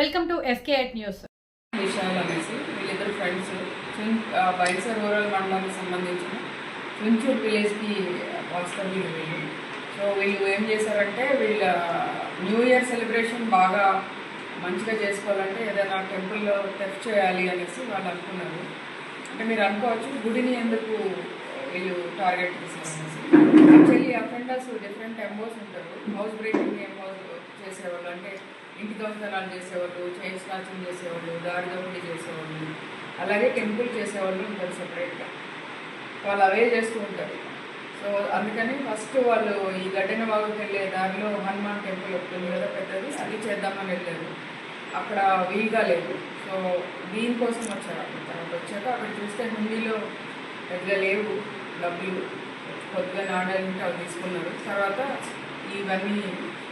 Welcome to state news Vishal అనేసి వీళ్ళిద్దరు friends YSR rural మండలానికి సంబంధించిన చుంచూర్ విలేజ్కి వాస్తవ్యులు వీళ్ళు సో వీళ్ళు ఏం చేశారంటే వీళ్ళ న్యూ ఇయర్ సెలబ్రేషన్ బాగా మంచిగా చేసుకోవాలంటే ఏదైనా టెంపుల్లో టెఫ్ట్ చేయాలి అనేసి వాళ్ళు అనుకున్నారు. అంటే మీరు అనుకోవచ్చు గుడిని ఎందుకు వీళ్ళు టార్గెట్ చేశారు యాక్చువల్లీ అఫెండర్స్ డిఫరెంట్ ఎంబోస్ ఉంటారు. హౌస్ బ్రేకింగ్ ఎంబోస్ చేసేవాళ్ళు అంటే ఇంటి దొంగతనాలు చేసేవాళ్ళు చైన్ స్నాచింగ్ చేసేవాళ్ళు దారి దోపిడీ చేసేవాళ్ళు అలాగే టెంపుల్ చేసేవాళ్ళు ఉంటారు సపరేట్గా వాళ్ళు అవే చేస్తూ ఉంటారు. సో అందుకని ఫస్ట్ వాళ్ళు ఈ గడ్డెన బాగుకి వెళ్ళే దారిలో హనుమాన్ టెంపుల్ ఒకటి కదా పెద్దది అది చేద్దామని వెళ్ళారు. అక్కడ వీలుగా లేదు. సో దీనికోసం వచ్చారు అక్కడ. తర్వాత వచ్చాక అక్కడ చూస్తే హిందీలో పెద్దగా లేవు డబ్బులు. కొద్దిగా నాణ్యాలంటే అవి తీసుకున్నారు. తర్వాత ఇవన్నీ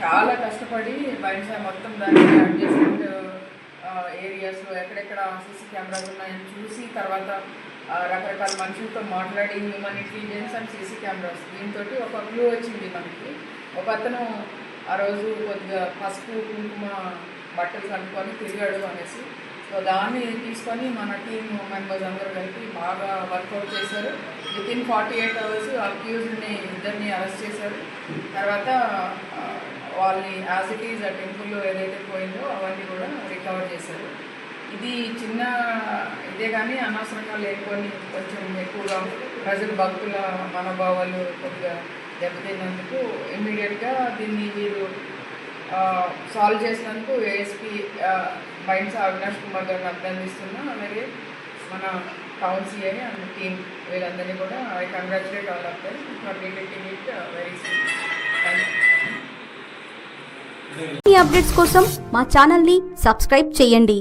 చాలా కష్టపడి బయట మొత్తం దాన్ని అడ్జస్ట్మెంట్ ఏరియాస్లో ఎక్కడెక్కడ సీసీ కెమెరాలు ఉన్నాయని చూసి తర్వాత రకరకాల మనుషులతో మాట్లాడి human intelligence and CC cameras. దీంతో ఒక క్లూ వచ్చింది మనకి. ఒక అతను ఆ రోజు కొద్దిగా పసుపు కుంకుమ బట్టలు కనుక్కొని తిరిగాడు అనేసి. సో దాన్ని తీసుకొని మన టీమ్ మెంబర్స్ అందరూ కలిపి బాగా వర్కౌట్ చేశారు. With in forty eight hours అక్యూజ్ని ఇద్దరిని అరెస్ట్ చేశారు. తర్వాత వాళ్ళని యాజ్ ఇట్ ఈజ్ ఆ టెంపుల్లో ఏదైతే పోయిందో అవన్నీ కూడా రికవర్ చేశారు. ఇది చిన్న ఇదే కానీ అనవసరంగా లేకొని కొంచెం ఎక్కువగా ప్రజలు భక్తుల మనోభావాలు కొద్దిగా దెబ్బతిన్నందుకు ఇమ్మీడియట్గా దీన్ని మీరు సాల్వ్ చేసినందుకు ఏఎస్పీ బైన్స్ అవినాష్ కుమార్ గారిని అభినందిస్తున్నా. అలాగే మన టౌన్ సిఐ అండ్ టీమ్ వీళ్ళందరినీ కూడా I congratulate all of them for relating it very soon updates కోసం మా ఛానల్ని సబ్స్క్రైబ్ చేయండి.